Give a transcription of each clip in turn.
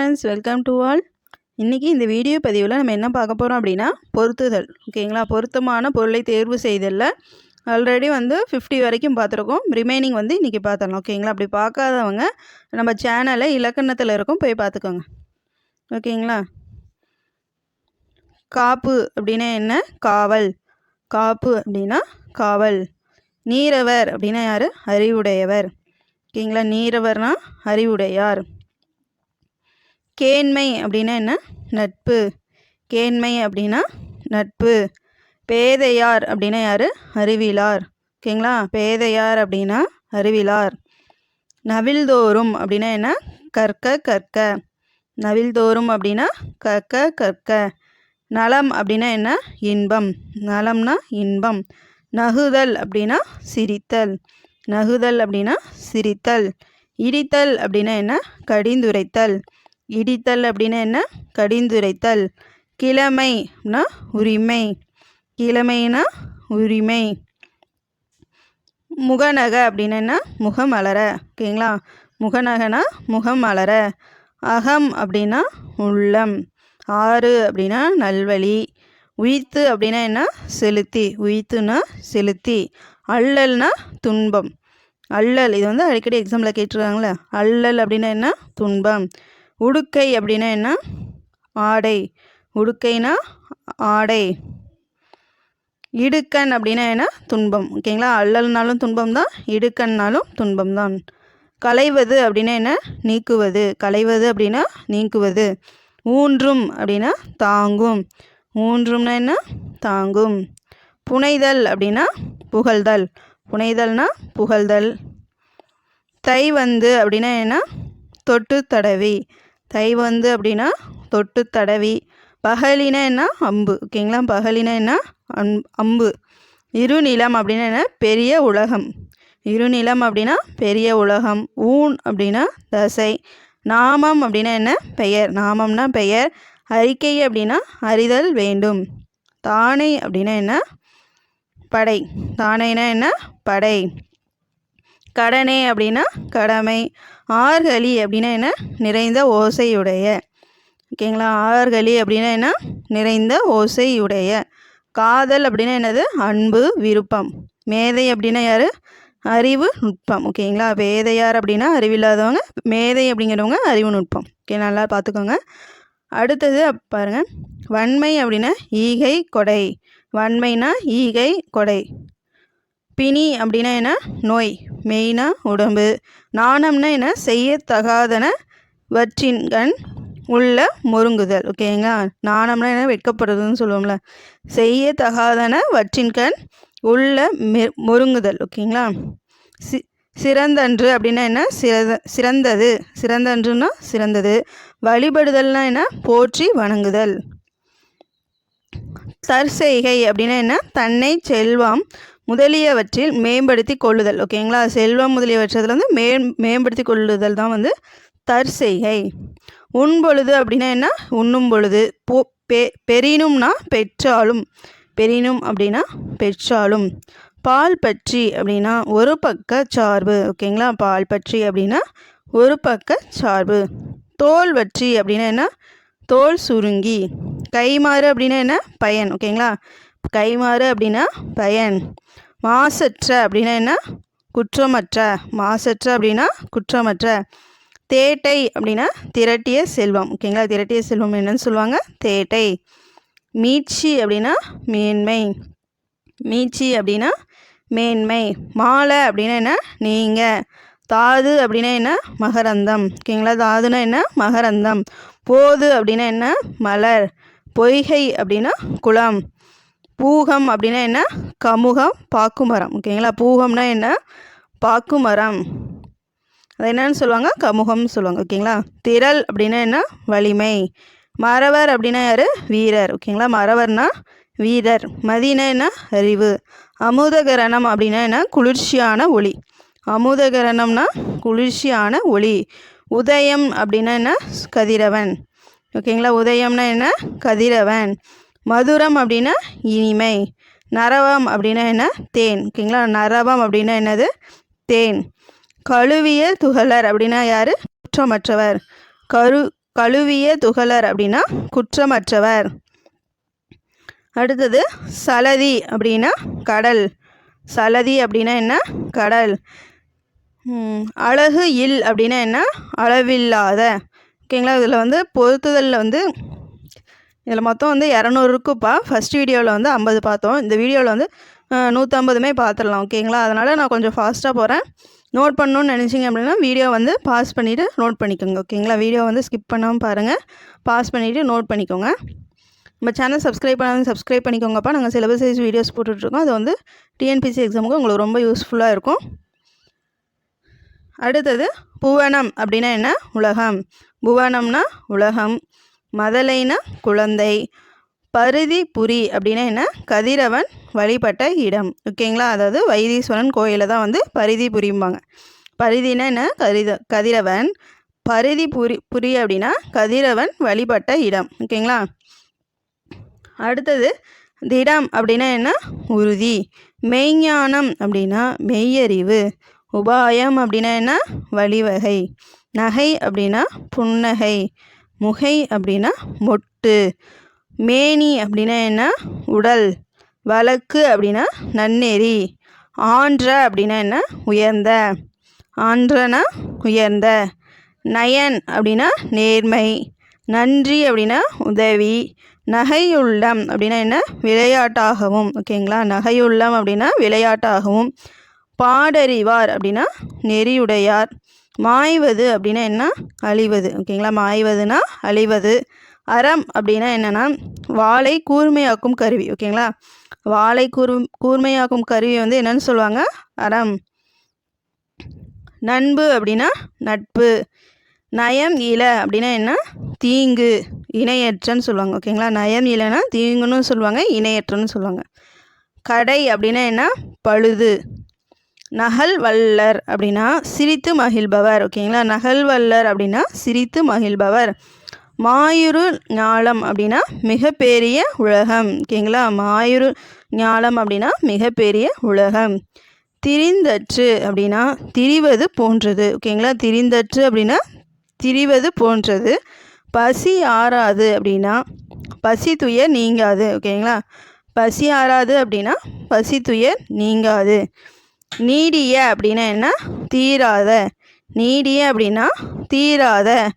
Friends welcome to all இன்றைக்கி இந்த video பதிவில் நம்ம என்ன பார்க்க போகிறோம் அப்படின்னா பொருத்துதல். ஓகேங்களா? பொருத்தமான பொருளை தேர்வு செய்தல்ல. ஆல்ரெடி வந்து ஃபிஃப்டி வரைக்கும் பார்த்துருக்கோம். ரிமைனிங் வந்து இன்றைக்கி பார்த்துடலாம். ஓகேங்களா? அப்படி பார்க்காதவங்க நம்ம சேனலை இலக்கணத்தில் இருக்கும் போய் பார்த்துக்கோங்க. ஓகேங்களா? காப்பு அப்படின்னா என்ன? காவல். காப்பு அப்படின்னா காவல். நீரவர் அப்படின்னா யார்? அறிவுடையவர். ஓகேங்களா? நீரவர்னால் அறிவுடையார். கேண்மை அப்படின்னா என்ன? நட்பு. கேண்மை அப்படின்னா நட்பு. பேதையார் அப்படின்னா யார்? அறிவிலார். ஓகேங்களா? பேதையார் அப்படின்னா அறிவிலார். நவில்தோறும் அப்படின்னா என்ன? கற்க கற்க. நவில்தோறும் அப்படின்னா கற்க கற்க. நலம் அப்படின்னா என்ன? இன்பம். நலம்னா இன்பம். நகுதல் அப்படின்னா சிரித்தல். நகுதல் அப்படின்னா சிரித்தல். இடித்தல் அப்படின்னா என்ன? கடிந்துரைத்தல். இடித்தல் அப்படின்னா என்ன? கடிந்துரைத்தல். கிழமைனா உரிமை. கிழமைனா உரிமை. முகநக அப்படின்னா என்ன? முகம் அலற ஓகேங்களா? முகநகனா அலற அகம் அப்படின்னா உள்ளம். ஆறு அப்படின்னா நல்வழி. உயிர்த்து அப்படின்னா என்ன? செலுத்தி. உயிர்த்துனா செலுத்தி. அள்ளல்னா துன்பம். அள்ளல் இது வந்து அடிக்கடி எக்ஸாமில் கேட்டிருக்காங்களே அள்ளல் அப்படின்னா என்ன? துன்பம். உடுக்கை அப்படின்னா என்ன? ஆடை. உடுக்கைனா ஆடை. இடுக்கண் அப்படின்னா என்ன? துன்பம். ஓகேங்களா? அல்லல்னாலும் துன்பம் தான் இடுக்கண்னாலும் துன்பம் தான் களைவது அப்படின்னா என்ன? நீக்குவது. களைவது அப்படின்னா நீக்குவது. ஊன்றும் அப்படின்னா தாங்கும். ஊன்றும்னா என்ன? தாங்கும். புனைதல் அப்படின்னா புகழ்தல். புனைதல்னா புகழ்தல். தை வந்து அப்படின்னா என்ன? தொட்டு தடவி. தை வந்து அப்படின்னா தொட்டு தடவி பகலினா என்ன? அம்பு. ஓகேங்களா பகலினா என்ன? அம் அம்பு. இருநிலம் அப்படின்னா என்ன? பெரிய உலகம். இருநிலம் அப்படின்னா பெரிய உலகம். ஊன் அப்படின்னா தசை. நாமம் அப்படின்னா என்ன? பெயர். நாமம்னா பெயர். அறிக்கை அப்படின்னா அறிதல் வேண்டும். தானை அப்படின்னா என்ன? படை. தானைனா என்ன? படை. கடனே அப்படின்னா கடமை. ஆர்களி அப்படின்னா என்ன? நிறைந்த ஓசையுடைய. ஓகேங்களா? ஆர்களி அப்படின்னா என்ன? நிறைந்த ஓசையுடைய. காதல் அப்படின்னா என்னது? அன்பு விருப்பம். மேதை அப்படின்னா யார்? அறிவு நுட்பம். ஓகேங்களா? வேதையார் அப்படின்னா அறிவில்லாதவங்க மேதை அப்படிங்கிறவங்க அறிவு நுட்பம். ஓகே நல்லா பார்த்துக்கோங்க. அடுத்தது பாருங்கள் வன்மை அப்படின்னா ஈகை கொடை. வன்மைனா ஈகை கொடை. பிணி அப்படின்னா என்ன? நோய். மெயினாக உடம்பு. நாணம்னா என்ன? செய்யத்தகாதன வற்றின்கண் உள்ள மொருங்குதல் ஓகேங்களா? நாணம்னா என்ன? வெட்கப்படுறதுன்னு சொல்லுவோம்ல. செய்யத்தகாதன வற்றின்கண் உள்ள மெ மொருங்குதல் ஓகேங்களா? சி சிறந்தன்று அப்படின்னா என்ன? சிறந்த சிறந்தது. சிறந்தன்றுன்னா சிறந்தது. வழிபடுதல்னா என்ன? போற்றி வணங்குதல். தற்செய்கை அப்படின்னா என்ன? தன்னை செல்வம் முதலியவற்றில் மேம்படுத்தி கொள்ளுதல். ஓகேங்களா செல்வம் முதலியவற்றத்தில் வந்து மே மேம்படுத்தி கொள்ளுதல் தான் வந்து தற்செய்கை. உண்பொழுது அப்படின்னா என்ன? உண்ணும் பொழுது. போ பெ பெரினும்னா பெற்றாலும். பெரினும் அப்படின்னா பெற்றாலும். பால் பற்றி அப்படின்னா ஒரு பக்க சார்பு. ஓகேங்களா பால் பற்றி அப்படின்னா ஒரு பக்க சார்பு. தோல் வற்றி அப்படின்னா என்ன? தோல் சுருங்கி. கைமாறு அப்படின்னா என்ன? பயன். ஓகேங்களா கைமாறு அப்படின்னா பயன். மாசற்ற அப்படின்னா என்ன? குற்றமற்ற. மாசற்ற அப்படின்னா குற்றமற்ற. தேட்டை அப்படின்னா திரட்டிய செல்வம். ஓகேங்களா? திரட்டிய செல்வம் என்னன்னு சொல்லுவாங்க? தேட்டை. மீட்சி அப்படின்னா மேன்மை. மீட்சி அப்படின்னா மேன்மை. மாலை அப்படின்னா என்ன? நீங்கள் தாது அப்படின்னா என்ன? மகரந்தம். ஓகேங்களா? தாதுனா என்ன? மகரந்தம். போது அப்படின்னா என்ன? மலர். பொய்கை அப்படின்னா குளம். பூகம் அப்படின்னா என்ன? கமுகம் பாக்குமரம். ஓகேங்களா? பூகம்னா என்ன? பாக்குமரம். அது என்னன்னு சொல்லுவாங்க? கமுகம்னு சொல்லுவாங்க. ஓகேங்களா? திரள் அப்படின்னா என்ன? வலிமை. மறவர் அப்படின்னா யார்? வீரர். ஓகேங்களா? மறவர்னா வீரர். மதினா என்ன? அறிவு. அமுதகரணம் அப்படின்னா என்ன? குளிர்ச்சியான ஒளி. அமுதகரணம்னா குளிர்ச்சியான ஒளி. உதயம் அப்படின்னா என்ன? கதிரவன். ஓகேங்களா? உதயம்னா என்ன? கதிரவன். மதுரம் அப்படின்னா இனிமை நரவம் அப்படின்னா என்ன? தேன். ஓகேங்களா? நரவம் அப்படின்னா என்னது? தேன். கழுவிய துகளர் அப்படின்னா யார்? குற்றமற்றவர். கரு கழுவிய துகளர் அப்படின்னா குற்றமற்றவர். அடுத்தது சலதி அப்படின்னா கடல். சலதி அப்படின்னா என்ன? கடல். அழகு இல் அப்படின்னா என்ன? அளவில்லாத. ஓகேங்களா? இதில் வந்து பொருத்துதலில் வந்து இதில் மொத்தம் வந்து இரநூறு இருக்குப்பா. ஃபஸ்ட் வீடியோவில் வந்து ஐம்பது பார்த்தோம். இந்த வீடியோவில் வந்து நூற்றம்பதுமே பார்த்துடலாம் ஓகேங்களா? அதனால் நான் கொஞ்சம் ஃபாஸ்ட்டாக போகிறேன் நோட் பண்ணணும்னு நினச்சிங்க அப்படின்னா வீடியோ வந்து பாஸ் பண்ணிவிட்டு நோட் பண்ணிக்கோங்க ஓகேங்களா? வீடியோ வந்து ஸ்கிப் பண்ணாமல் பாருங்கள் பாஸ் பண்ணிவிட்டு நோட் பண்ணிக்கோங்க. நம்ம சேனல் சப்ஸ்கிரைப் பண்ணாமல் சப்ஸ்கிரைப் பண்ணிக்கோங்கப்பா. நாங்கள் சிலபஸ் சைஸ் வீடியோஸ் போட்டுட்ருக்கோம். அது வந்து டிஎன்பிசி எக்ஸாமுக்கு உங்களுக்கு ரொம்ப யூஸ்ஃபுல்லாக இருக்கும். அடுத்தது புவனம் அப்படின்னா என்ன? உலகம். புவனம்னா உலகம். மதலைனா குழந்தை. பருதி புரி அப்படின்னா என்ன? கதிரவன் வழிபட்ட இடம். ஓகேங்களா? அதாவது வைத்தீஸ்வரன் கோயிலில் தான் வந்து பரிதி புரியும்பாங்க. பரிதினா என்ன? கதிர கதிரவன். பரிதி புரி புரி அப்படின்னா கதிரவன் வழிபட்ட இடம். ஓகேங்களா? அடுத்தது திடம் அப்படின்னா என்ன? உறுதி. மெய்ஞானம் அப்படின்னா மெய்யறிவு. உபாயம் அப்படின்னா என்ன? வழிவகை. நகை அப்படின்னா புன்னகை. முகை அப்படின்னா மொட்டு. மேனி அப்படின்னா என்ன? உடல். வழக்கு அப்படின்னா நன்னெறி. ஆன்ற அப்படின்னா என்ன? உயர்ந்த. ஆன்றனா உயர்ந்த. நயன் அப்படின்னா நேர்மை. நன்றி அப்படின்னா உதவி. நகையுள்ளம் அப்படின்னா என்ன? விளையாட்டாகவும். ஓகேங்களா? நகையுள்ளம் அப்படின்னா விளையாட்டாகவும். பாடறிவார் அப்படின்னா நெறியுடையார். மாய்வது அப்படின்னா என்ன? அழிவது. ஓகேங்களா? மாய்வதுனா அழிவது. அறம் அப்படின்னா என்னென்னா வாளை கூர்மையாக்கும் கருவி. ஓகேங்களா? வாளை கூர் கூர்மையாக்கும் கருவி வந்து என்னென்னு சொல்லுவாங்க? அறம். நண்பு அப்படின்னா நட்பு. நயம் இல அப்படின்னா என்ன? தீங்கு. இணையற்றன்னு சொல்லுவாங்க. ஓகேங்களா? நயம் இலைனா தீங்குன்னு சொல்லுவாங்க. இணையற்றன்னு சொல்லுவாங்க. கடை அப்படின்னா என்ன? பழுது. நகல் வல்லர் அப்படின்னா சிரித்து மகிழ்பவர் ஓகேங்களா? நகல் வல்லர் அப்படின்னா சிரித்து மகிழ்பவர். மாயுரு ஞாலம் அப்படின்னா மிகப்பெரிய உலகம் ஓகேங்களா? மாயுரு ஞாலம் அப்படின்னா மிகப்பெரிய உலகம். திரிந்தற்று அப்படின்னா திரிவது போன்றது ஓகேங்களா? திரிந்தற்று அப்படின்னா திரிவது போன்றது. பசி ஆறாது அப்படின்னா பசி துயர் நீங்காது ஓகேங்களா? பசி ஆறாது அப்படின்னா பசி துயர் நீங்காது. நீடிய அப்படின்னா என்ன? தீராத. நீடிய அப்படின்னா தீராத.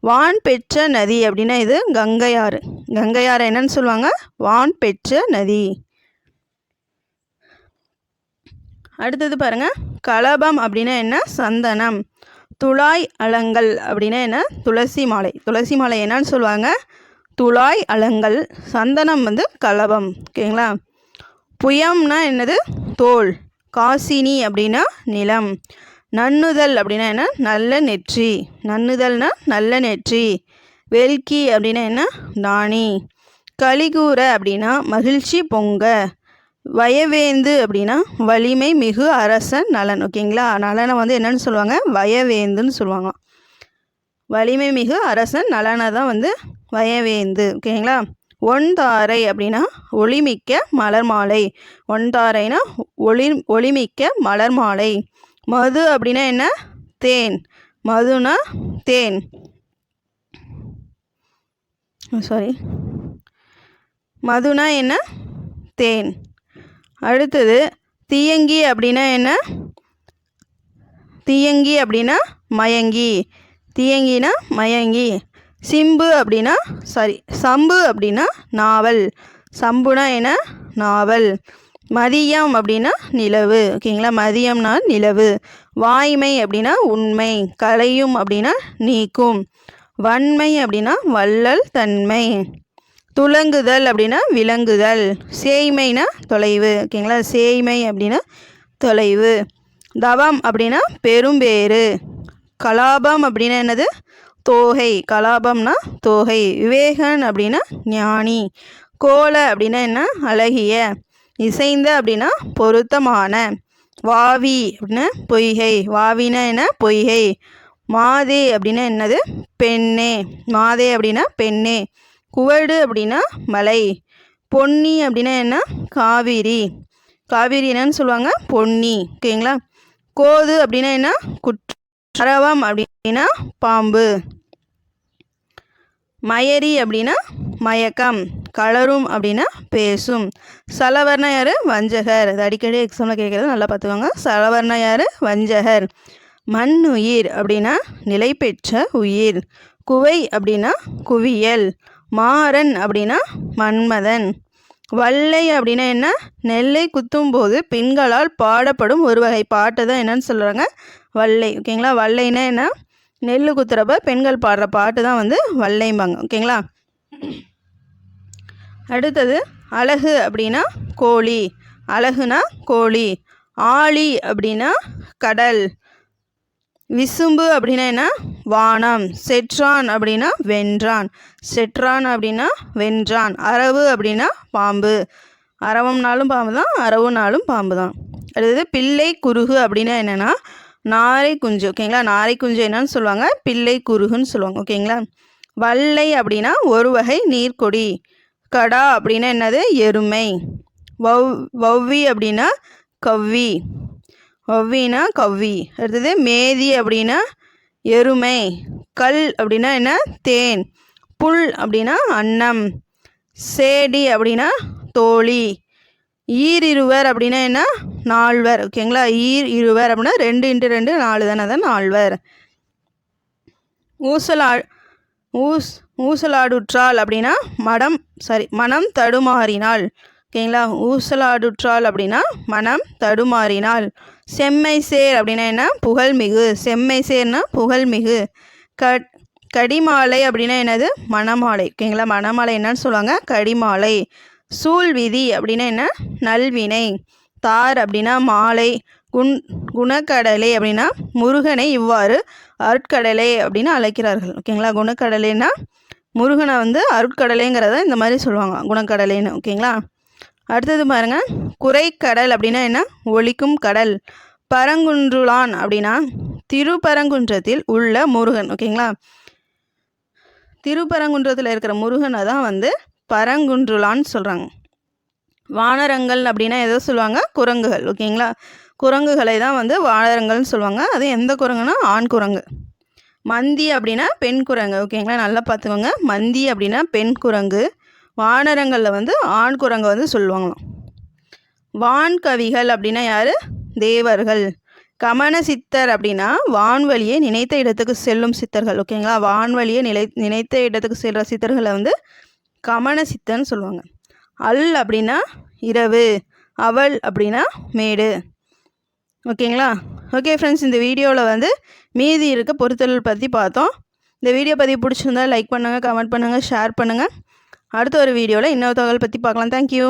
வான் பெற்ற நதி அப்படின்னா இது கங்கையாறு. கங்கையாறு என்னன்னு சொல்லுவாங்க? வான் பெற்ற நதி. அடுத்தது பாருங்க. கலபம் அப்படின்னா என்ன? சந்தனம். துளாய் அலங்கல் அப்படின்னா என்ன? துளசி மாலை. துளசி மாலை என்னன்னு சொல்லுவாங்க? துளாய் அலங்கல். சந்தனம் வந்து கலபம். ஓகேங்களா? புயம்னா என்னது? தோல். காசினி அப்படின்னா நிலம். நன்னுதல் அப்படின்னா என்ன? நல்ல நெற்றி. நன்னுதல்னா நல்ல நெற்றி. வெல்கி அப்படின்னா என்ன? நாணி. கலிகூற அப்படின்னா மகிழ்ச்சி பொங்க. வயவேந்து அப்படின்னா வலிமை மிகு அரசன் நலன். ஓகேங்களா நலனை வந்து என்னன்னு சொல்லுவாங்க? வயவேந்துன்னு சொல்லுவாங்க வலிமை மிகு அரசன் நலனை தான் வந்து வயவேந்து. ஓகேங்களா ஒன்தாரை அப்படின்னா ஒளிமிக்க மலர் மாலை ஒன்தாரைனா ஒளி ஒளிமிக்க மலர் மாலை மது அப்படின்னா என்ன? தேன். மதுனா தேன். சாரி மதுனா என்ன? தேன். அடுத்தது தீயங்கி அப்படின்னா என்ன? தீயங்கி அப்படின்னா மயங்கி. தீயங்கினா மயங்கி. சிம்பு அப்படின்னா சாரி சம்பு அப்படின்னா நாவல். சம்புனா என்ன? நாவல். மதியம் அப்படின்னா நிலவு. ஓகேங்களா மதியம்னா நிலவு. வாய்மை அப்படின்னா உண்மை. கலையும் அப்படின்னா நீக்கும். வன்மை அப்படின்னா வள்ளல் தன்மை. துலங்குதல் அப்படின்னா விளங்குதல் சேய்மைனா தொலைவு. ஓகேங்களா சேய்மை அப்படின்னா தொலைவு. தவம் அப்படின்னா பெரும்பேறு. கலாபம் அப்படின்னா என்னது? தோகை கலாபம்னா தோகை விவேகன் அப்படின்னா ஞானி கோல அப்படின்னா என்ன? அழகிய இசைந்த அப்படின்னா பொருத்தமான வாவி அப்படின்னா பொய்கை வாவினா என்ன? பொய்கை மாதே அப்படின்னா என்னது? பெண்ணே மாதே அப்படின்னா பெண்ணே குவடு அப்படின்னா மலை பொன்னி அப்படின்னா என்ன? காவிரி காவிரி என்னன்னு சொல்லுவாங்க? பொன்னி ஓகேங்களா? கோது அப்படின்னா என்ன? குற்ற அரவம் அப்படின்னா பாம்பு. மயரி அப்படின்னா மயக்கம். கலரும் அப்படின்னா பேசும். சலவர்ண யார்? வஞ்சகர். இது அடிக்கடி எக்ஸாமில் கேட்குறது நல்லா பார்த்துக்கோங்க. சலவர்ண யார்? வஞ்சகர். மண் உயிர் அப்படின்னா நிலை பெற்ற உயிர். குவை அப்படின்னா குவியல். மாறன் அப்படின்னா மன்மதன். வல்லை அப்படின்னா என்ன? நெல்லை குத்தும்போது பெண்களால் பாடப்படும் ஒரு வகை பாட்டு தான் என்னன்னு சொல்கிறாங்க வல்லை ஓகேங்களா வல்லைன்னா என்ன? நெல் குத்துறப்ப பெண்கள் பாடுற பாட்டு தான் வந்து வல்லைம்பாங்க ஓகேங்களா அடுத்தது அழகு அப்படின்னா கோழி அழகுனா கோழி ஆழி அப்படின்னா கடல் விசும்பு அப்படின்னா என்ன? வானம் செற்றான் அப்படின்னா வென்றான் செற்றான் அப்படின்னா வென்றான் அரவு அப்படின்னா பாம்பு அரவம்னாலும் பாம்பு தான் அரவுனாலும் பாம்பு தான் அடுத்தது பிள்ளை குறுகு அப்படின்னா என்னென்னா நாரை குஞ்சு ஓகேங்களா நாரை குஞ்சு என்னன்னு சொல்லுவாங்க? பிள்ளை குருகுன்னு சொல்லுவாங்க ஓகேங்களா வல்லை அப்படின்னா ஒரு வகை நீர்க்கொடி. கடா அப்படின்னா என்னது? எருமை. வவ் வவ்வி அப்படின்னா கவ்வி. வவ்வினா கவ்வி. அடுத்தது மேதி அப்படின்னா எருமை. கல் அப்படின்னா என்ன? தேன். புல் அப்படின்னா அன்னம். சேடி அப்படின்னா தோழி. ஈர் இருவர் அப்படின்னா என்ன? நால்வர். ஓகேங்களா ஈர் இருவர் அப்படின்னா ரெண்டு இன்ட்டு ரெண்டு நாலு தானே? தான் நால்வர். ஊசலா ஊஸ் ஊசலாடுற்றால் அப்படின்னா மடம் சாரி மனம் தடுமாறினாள் ஓகேங்களா ஊசலாடுற்றால் அப்படின்னா மனம் தடுமாறினாள் செம்மை சேர் அப்படின்னா என்ன? புகழ்மிகு. செம்மை சேர்னா புகழ்மிகு. கட் கடிமாலை அப்படின்னா என்னது? மணமாலை. ஓகேங்களா மணமாலை என்னன்னு சொல்லுவாங்க. கடிமாலை. சூழ்விதி அப்படின்னா என்ன? நல்வினை. தார் அப்படின்னா மாலை. குண் குணக்கடலை அப்படின்னா முருகனை இவ்வாறு அருட்கடலை அப்படின்னு அழைக்கிறார்கள். ஓகேங்களா? குணக்கடலைன்னா முருகனை வந்து அருட்கடலைங்கிறத இந்த மாதிரி சொல்லுவாங்க. குணக்கடலைன்னு. ஓகேங்களா? அடுத்தது பாருங்கள் குறைக்கடல் அப்படின்னா என்ன? ஒழிக்கும் கடல். பரங்குன்றுளான் அப்படின்னா திருப்பரங்குன்றத்தில் உள்ள முருகன். ஓகேங்களா? திருப்பரங்குன்றத்தில் இருக்கிற முருகனை தான் வந்து பரங்குன்றுலான்னு சொல்கிறாங்க வானரங்கள் அப்படின்னா எதை சொல்லுவாங்க குரங்குகள். ஓகேங்களா? குரங்குகளை தான் வந்து வானரங்கள்னு சொல்லுவாங்க. அது எந்த குரங்குன்னா? ஆண் குரங்கு. மந்தி அப்படின்னா பெண் குரங்கு. ஓகேங்களா? நல்லா பார்த்துக்கோங்க. மந்தி அப்படின்னா பெண் குரங்கு. வானரங்களில் வந்து ஆண் குரங்கை வந்து சொல்லுவாங்களாம். வான்கவிகள் அப்படின்னா யார்? தேவர்கள். கமன சித்தர் அப்படின்னா வான்வழியை நினைத்த இடத்துக்கு செல்லும் சித்தர்கள். ஓகேங்களா? வான்வழியை நிலை நினைத்த இடத்துக்கு செல்கிற சித்தர்களை வந்து கமன சித்தன்னு சொல்லுவாங்க. அல் அப்படின்னா இரவு அவள் அப்படின்னா மேடு. ஓகேங்களா? ஓகே ஃப்ரெண்ட்ஸ் இந்த வீடியோவில் வந்து மீதி இருக்க பொருத்தல் பற்றி பார்த்தோம். இந்த வீடியோ பற்றி பிடிச்சிருந்தா லைக் பண்ணுங்கள் கமெண்ட் பண்ணுங்கள் ஷேர் பண்ணுங்கள் அடுத்த ஒரு வீடியோவில் இன்னொரு தகவல் பற்றி பார்க்கலாம். தேங்க்யூ